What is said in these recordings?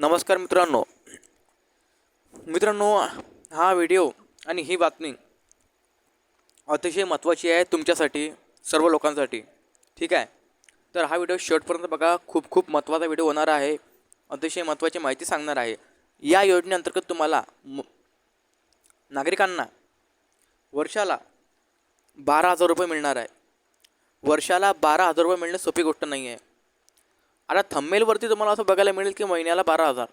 नमस्कार मित्रांनो. मित्रांनो हा व्हिडिओ आणि ही बातमी अतिशय महत्त्वाची आहे तुमच्यासाठी सर्व लोकांसाठी. ठीक आहे? तर हा व्हिडिओ शेवटपर्यंत बघा. खूप खूप महत्त्वाचा व्हिडिओ होणार आहे. अतिशय महत्त्वाची माहिती सांगणार आहे. या योजनेअंतर्गत तुम्हाला म नागरिकांना वर्षाला बारा हजार रुपये मिळणार आहे. वर्षाला बारा हजार रुपये मिळणे सोपी गोष्ट नाही आहे आता थंबनेलवरती तुम्हाला असं बघायला मिळेल की महिन्याला बारा हजार.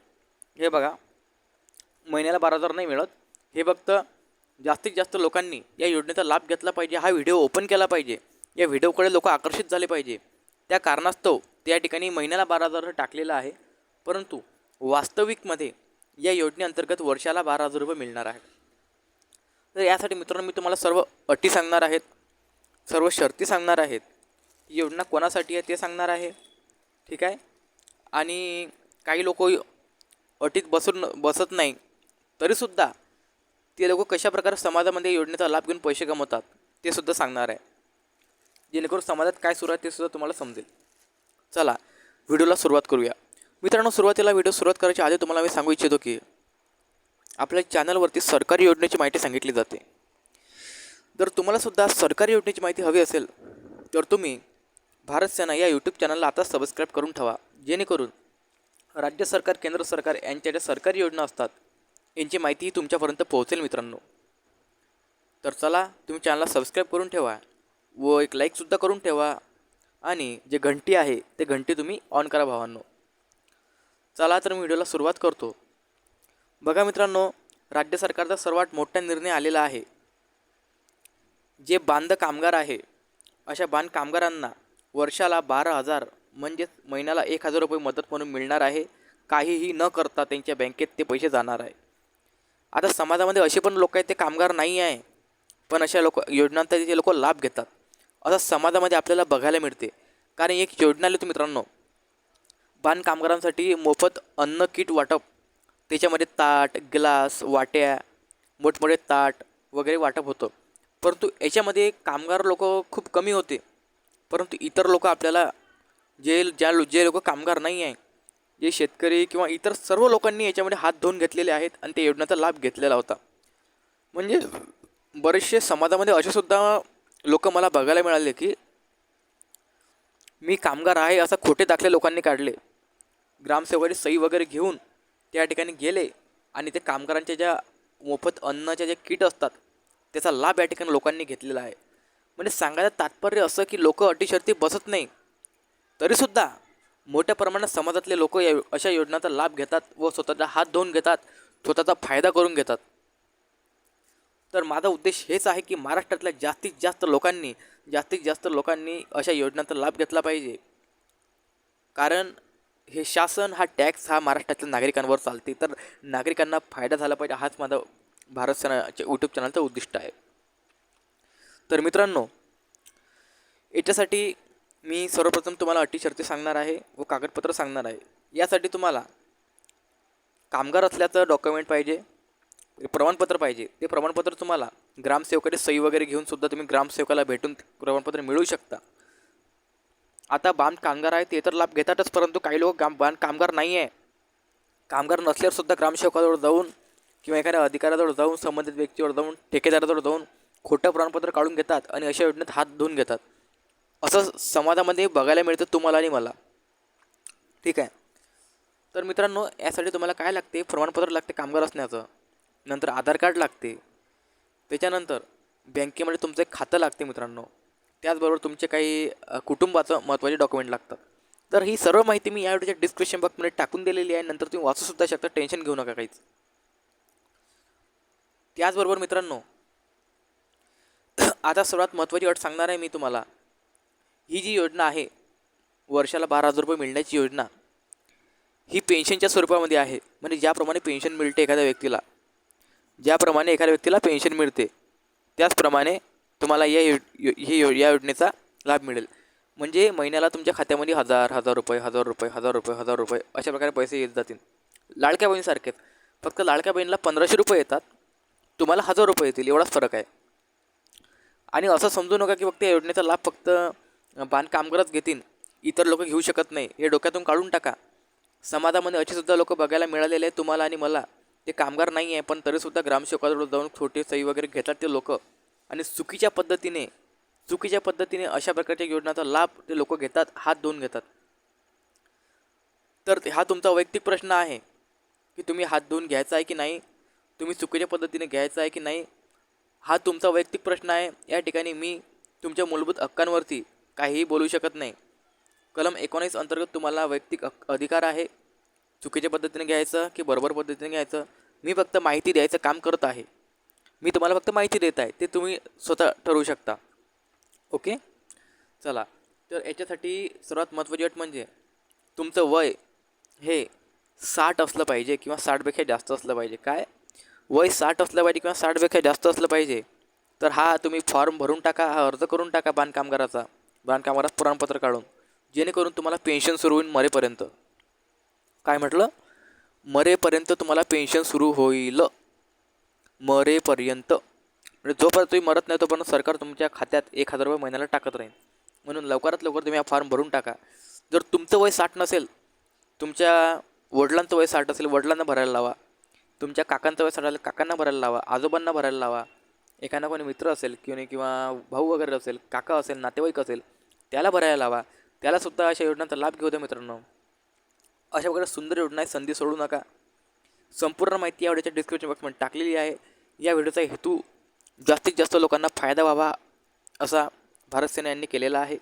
हे बघा. महिन्याला बारा हजार नाही मिळत. हे फक्त जास्तीत जास्त लोकांनी या योजनेचा लाभ घेतला पाहिजे. हा व्हिडिओ ओपन केला पाहिजे. या व्हिडिओकडे लोक आकर्षित झाले पाहिजे. त्या कारणास्तव त्या ठिकाणी महिन्याला बारा हजार टाकलेलं आहे. परंतु वास्तविकमध्ये या योजनेअंतर्गत वर्षाला बारा हजार रुपये मिळणार आहे तर यासाठी मित्रांनो मी तुम्हाला सर्व अटी सांगणार आहेत. सर्व शर्ती सांगणार आहेत. योजना कोणासाठी आहे ते सांगणार आहे. ठीक आहे? आणि काही लोक अटीत बसून बसत नाही. तरीसुद्धा ते लोक कशाप्रकारे समाजामध्ये योजनेचा लाभ घेऊन पैसे कमवतात ते सुद्धा सांगणार आहे. जेणेकरून समाजात काय सुरू आहे ते सुद्धा तुम्हाला समजेल. चला व्हिडिओला सुरुवात करूया. मित्रांनो सुरुवातीला व्हिडिओ सुरुवात करायच्या आधी तुम्हाला मी सांगू इच्छितो की आपल्या चॅनलवरती सरकारी योजनेची माहिती सांगितली जाते. जर तुम्हालासुद्धा सरकारी योजनेची माहिती हवी असेल तर तुम्ही भारत सेना या यूट्यूब चॅनलला आता सबस्क्राईब करून ठेवा. जेणेकरून राज्य सरकार केंद्र सरकार यांच्या ज्या सरकारी योजना असतात यांची माहिती तुमच्यापर्यंत पोहोचेल मित्रांनो. तर चला तुम्ही चॅनलला सबस्क्राईब करून ठेवा व एक लाईकसुद्धा करून ठेवा आणि जे घंटी आहे ते घंटी तुम्ही ऑन करा भावांनो. चला तर मी व्हिडिओला सुरुवात करतो. बघा मित्रांनो राज्य सरकारचा सर्वात मोठा निर्णय आलेला आहे. जे बांध कामगार आहे अशा बांध कामगारांना वर्षाला बारा हजार म्हणजेच महिन्याला एक हजार रुपये मदत म्हणून मिळणार आहे. काहीही न करता त्यांच्या बँकेत ते पैसे जाणार आहे. आता समाजामध्ये असे पण लोक आहेत ते कामगार नाही आहे. पण अशा लोक योजनांचा ते लोक लाभ घेतात. असं समाजामध्ये आपल्याला बघायला मिळते. कारण एक योजना आली होती मित्रांनो. बांधकामगारांसाठी मोफत अन्न किट वाटप. त्याच्यामध्ये ताट ग्लास वाट्या मोठमोठे ताट वगैरे वाटप होतं. परंतु याच्यामध्ये कामगार लोक खूप कमी होते. परंतु इतर लोक आपल्याला जे ज्या लो जे लोक कामगार नाही आहे जे शेतकरी किंवा इतर सर्व लोकांनी याच्यामध्ये हात धुवून घेतलेले आहेत आणि त्या योजनेचा लाभ घेतलेला होता. म्हणजे बरेचसे समाजामध्ये असे सुद्धा लोक मला बघायला मिळाले की मी कामगार आहे असं खोटे दाखले लोकांनी काढले. ग्रामसेवकाची सही वगैरे घेऊन त्या ठिकाणी गेले आणि ते कामगारांच्या ज्या मोफत अन्नाच्या ज्या किट असतात त्याचा लाभ या ठिकाणी लोकांनी घेतलेला आहे. म्हणजे सांगायचं तात्पर्य असं की लोक अटीशर्ती बसत नाही. तरीसुद्धा मोठ्या प्रमाणात समाजातले लोक या अशा योजनांचा लाभ घेतात व स्वतःचा हात धुवून घेतात स्वतःचा फायदा करून घेतात. तर माझा उद्देश हेच आहे की महाराष्ट्रातल्या जास्तीत जास्त लोकांनी जास्तीत जास्त लोकांनी अशा योजनांचा लाभ घेतला पाहिजे. कारण हे शासन हा टॅक्स हा महाराष्ट्रातल्या नागरिकांवर चालते. तर नागरिकांना फायदा झाला पाहिजे हाच माझा भारत सेनाच्या यूट्यूब चॅनलचं उद्दिष्ट आहे. तर मित्रांनो याच्यासाठी मी सर्वप्रथम तुम्हाला अटी शर्ती सांगणार आहे व कागदपत्र सांगणार आहे. यासाठी तुम्हाला कामगार असल्याचं डॉक्युमेंट पाहिजे प्रमाणपत्र पाहिजे. ते प्रमाणपत्र तुम्हाला ग्रामसेवकाची सही वगैरे घेऊनसुद्धा तुम्ही ग्रामसेवकाला भेटून प्रमाणपत्र मिळवू शकता. आता बांध कामगार आहे ते तर लाभ घेतातच परंतु काही लोक गाम बांध कामगार नाही आहे कामगार नसल्यावरसुद्धा ग्रामसेवकाजवळ जाऊन किंवा एखाद्या अधिकाऱ्याजवळ जाऊन संबंधित व्यक्तीवर जाऊन ठेकेदाराजवळ जाऊन खोटं प्रमाणपत्र काढून घेतात आणि अशा योजनेत हात धुवून घेतात. असं समाजामध्ये बघायला मिळतं तुम्हाला आणि मला. ठीक आहे? तर मित्रांनो यासाठी तुम्हाला काय लागते? प्रमाणपत्र लागते कामगार असण्याचं. नंतर आधार कार्ड लागते. त्याच्यानंतर बँकेमध्ये तुमचं एक खातं लागते मित्रांनो. त्याचबरोबर तुमचे काही कुटुंबाचं महत्त्वाचे डॉक्युमेंट लागतात. तर ही सर्व माहिती मी या व्हिडिओच्या डिस्क्रिप्शन बॉक्समध्ये टाकून दिलेली आहे. नंतर तुम्ही वाचूसुद्धा शकता. टेन्शन घेऊ नका काहीच. त्याचबरोबर मित्रांनो आता सर्वात महत्त्वाची अट सांगणार आहे मी तुम्हाला. ही जी योजना आहे वर्षाला बारा हजार रुपये मिळण्याची योजना ही पेन्शनच्या स्वरूपामध्ये आहे. म्हणजे ज्याप्रमाणे पेन्शन मिळते एखाद्या व्यक्तीला ज्याप्रमाणे एखाद्या व्यक्तीला पेन्शन मिळते त्याचप्रमाणे तुम्हाला या यो हे यो या योजनेचा लाभ मिळेल. म्हणजे महिन्याला तुमच्या खात्यामध्ये हजार हजार रुपये हजार रुपये हजार रुपये हजार रुपये अशा प्रकारे पैसे येत जातील. लाडक्या बहिणीसारखेच. फक्त लाडक्या बहिणीला पंधराशे रुपये येतात. तुम्हाला हजार रुपये येतील. एवढाच फरक आहे. आणि असं समजू नका की फक्त या योजनेचा लाभ फक्त बांधकामगारच घेतील. इतर लोक घेऊ शकत नाही. हे डोक्यातून काढून टाका. समाजामध्ये असेसुद्धा लोक बघायला मिळालेले आहेत तुम्हाला आणि मला. ते कामगार नाही आहे पण तरीसुद्धा ग्रामसेवकाजवळ जाऊन छोटे सही वगैरे घेतात ते लोक. आणि चुकीच्या पद्धतीने चुकीच्या पद्धतीने अशा प्रकारच्या योजनाचा लाभ ते लोक घेतात हात धुवून घेतात. तर हा तुमचा वैयक्तिक प्रश्न आहे की तुम्ही हात धुवून घ्यायचा आहे की नाही? तुम्ही चुकीच्या पद्धतीने घ्यायचा आहे की नाही? हा तुमचा वैयक्तिक प्रश्न आहे. या ठिकाणी मी तुमच्या मूलभूत हक्कांवरती काहीही बोलू शकत नाही. कलम एकोणीस अंतर्गत तुम्हाला वैयक्तिक हक्क अधिकार आहे. चुकीच्या पद्धतीने घ्यायचं की बरोबर पद्धतीने घ्यायचं? मी फक्त माहिती द्यायचं काम करत आहे. मी तुम्हाला फक्त माहिती देत आहे. ते तुम्ही स्वतः ठरवू शकता. ओके? चला. तर याच्यासाठी सर्वात महत्त्वाची अट म्हणजे तुमचं वय हे साठ असलं पाहिजे किंवा साठपेक्षा जास्त असलं पाहिजे. काय? वय साठ असलं पाहिजे किंवा साठपेक्षा जास्त असलं पाहिजे तर हा तुम्ही फॉर्म भरून टाका हा अर्ज करून टाका बांधकामगाराचा. बांधकामगारात पुराणपत्र काढून जेणेकरून तुम्हाला पेन्शन सुरू होईल मरेपर्यंत. काय म्हटलं? मरेपर्यंत तुम्हाला पेन्शन सुरू होईल. मरेपर्यंत. म्हणजे जोपर्यंत तुम्ही मरत नाही तोपर्यंत सरकार तुमच्या खात्यात एक हजार रुपये महिन्याला टाकत राहील. म्हणून लवकरात लवकर तुम्ही हा फॉर्म भरून टाका. जर तुमचं वय साठ नसेल तुमच्या वडिलांचं वय साठ असेल वडिलांना भरायला लावा. तुमच्या काकांचं वय साठ असेल काकांना भरायला लावा आजोबांना भरायला लावा. एखादा कोणी मित्र असेल किंवा किंवा भाऊ वगैरे असेल काका असेल नातेवाईक असेल त्याला भरायला लावा. त्यालासुद्धा अशा योजनांचा लाभ घेऊ द्या मित्रांनो. अशा प्रकारे सुंदर योजना आहे संधी सोडू नका. संपूर्ण माहिती या व्हिडिओच्या डिस्क्रिप्शन बॉक्समध्ये टाकलेली आहे. या व्हिडिओचा हेतू जास्तीत जास्त लोकांना फायदा व्हावा असा भारत सेना यांनी केलेला आहे.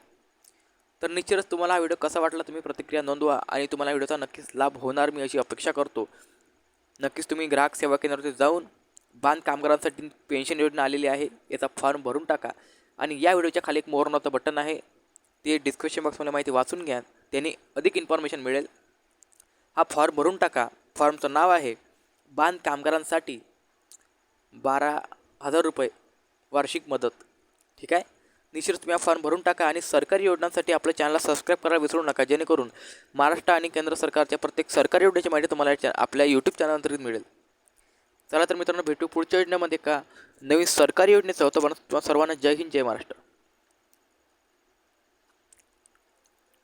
तर निश्चितच तुम्हाला हा व्हिडिओ कसा वाटला तुम्ही प्रतिक्रिया नोंदवा आणि तुम्हाला व्हिडिओचा नक्कीच लाभ होणार मी अशी अपेक्षा करतो. नक्कीच तुम्ही ग्राहक सेवा केंद्रावरती जाऊन बांध कामगारांसाठी पेन्शन योजना आलेली आहे याचा फॉर्म भरून टाका. आणि या व्हिडिओच्या खाली एक मोरनाचं बटन आहे ते डिस्क्रिप्शन बॉक्समध्ये माहिती वाचून घ्या त्याने अधिक इन्फॉर्मेशन मिळेल. हा फॉर्म भरून टाका. फॉर्मचं नाव आहे बांध कामगारांसाठी बारा हजार रुपये वार्षिक मदत. ठीक आहे? निश्चित तुम्ही फॉर्म भरून टाका आणि सरकारी योजनांसाठी आपल्या चॅनलला सबस्क्राईब करायला विसरू नका. जेणेकरून महाराष्ट्र आणि केंद्र सरकारच्या प्रत्येक सरकारी योजनेची माहिती तुम्हाला या आपल्या यूट्यूब चॅनलअंतर्गत मिळेल. चला तर मित्रांनो भेटू पुढच्या योजनेमध्ये का? नवीन सरकारी योजनेचं होतं पण तुम्हा सर्वांना जय हिंद जय महाराष्ट्र.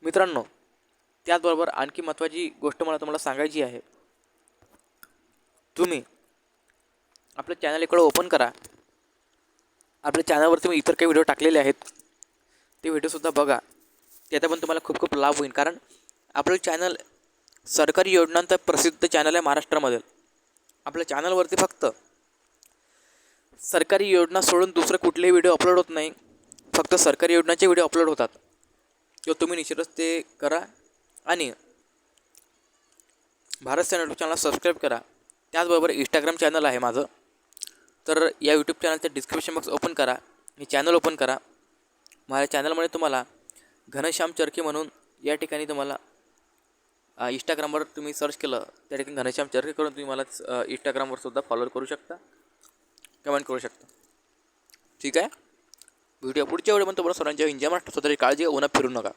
मित्रांनो त्याचबरोबर आणखी महत्त्वाची गोष्ट मला तुम्हाला सांगायची आहे. तुम्ही आपलं चॅनल इकडं ओपन करा. आपल्या चॅनलवरती मी इतर काही व्हिडिओ टाकलेले आहेत. ते व्हिडिओसुद्धा बघा. त्याचा पण तुम्हाला खूप खूप लाभ होईल. कारण आपलं चॅनल सरकारी योजनांचं प्रसिद्ध चॅनल आहे महाराष्ट्रामध्ये. आपल्या चॅनलवरती फक्त सरकारी योजना सोडून दुसरे कुठलेही व्हिडिओ अपलोड होत नाही. फक्त सरकारी योजनांचे व्हिडिओ अपलोड होतात. किंवा तुम्ही निश्चितच ते करा. आणि भारत सेना यूट्यूब चॅनलला सबस्क्राईब करा. त्याचबरोबर इंस्टाग्राम चॅनल आहे माझं. तर या यूट्यूब चॅनलचं डिस्क्रिप्शन बॉक्स ओपन करा हे चॅनल ओपन करा. माझ्या चॅनलमध्ये तुम्हाला घनश्याम चरखे म्हणून या ठिकाणी तुम्हाला इंस्टाग्रामवर तुम्ही सर्च केलं त्या ठिकाणी घनश्याम चरखे करून तुम्ही मला इंस्टाग्रामवरसुद्धा इंस्टाग्रामवर सुद्धा फॉलो करू शकता. कमेंट करू शकता. ठीक आहे? व्हिडिओ पुढच्या व्हिडिओ पण तुम्हाला सर्वांच्या इंजॉय महाराष्ट्र स्वतःची काळजी उन्हा फिरू नका.